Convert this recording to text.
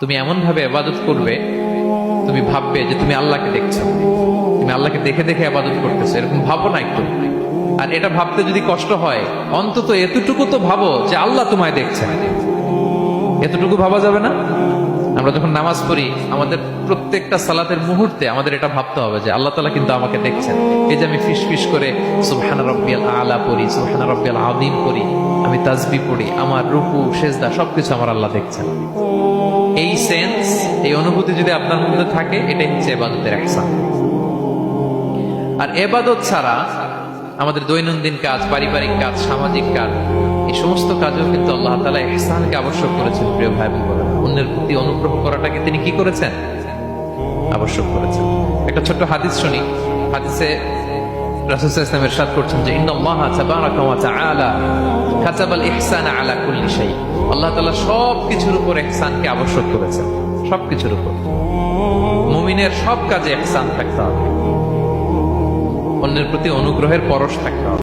তুমি এমন ভাবে আবাদত করবে, তুমি ভাববে যে তুমি আল্লাহকে দেখছ। তুমি আল্লাহকে দেখে দেখে আবাদত করতেছো। এরকম ভাবো না একটু। আর এটা ভাবতে যদি কষ্ট হয়, অন্তত এতটুকু তো ভাবো যে আল্লাহ তোমায় দেখছেন এতটুকু ভাবা যাবে না? আমরা যখন নামাজ পড়ি, আমাদের প্রত্যেকটা সালাতের মুহূর্তে আমাদের এটা ভাবতে হবে যে আল্লাহ তালা কিন্তু আমাকে দেখছেন। এই যে আমি ফিস ফিস করে সুবহানা রব্বিয়াল আলা পড়ি, সুবহানা রব্বিয়াল আদিম পড়ি, আমি তাজবি পড়ি, আমার রুকু, সেজদা, সবকিছু আমার আল্লাহ দেখছেন। এই সেন্স এই অনুভূতি যদি আপনার মধ্যে থাকে, এটাই হচ্ছে এবাদতের একসান আর এবাদত ছাড়া আমাদের দৈনন্দিন কাজ, পারিবারিক কাজ, সামাজিক কাজ, এই সমস্ত কাজেও কিন্তু আল্লাহ তালা ইহসানকে আবশ্যক করেছেন, প্রিয় ভাই অন্যের প্রতি অনুগ্রহ করাটাকে তিনি কি করেছেন? আবশ্যক করেছেন। একটা ছোট্ট হাদিস শুনি। হাদিসে রাসূল করছেন যে, ইন্নাল্লাহ তাবারাকা ওয়া তাআলা কাতাবাল আলা কুল্লি শাই আল্লাহ তাআলা সব কিছুর উপর ইহসানকে আবশ্যক করেছেন। সব কিছুর উপর। মুমিনের সব কাজে ইহসান থাকতে হবে। অন্যের প্রতি অনুগ্রহের পরশ থাকতে হবে।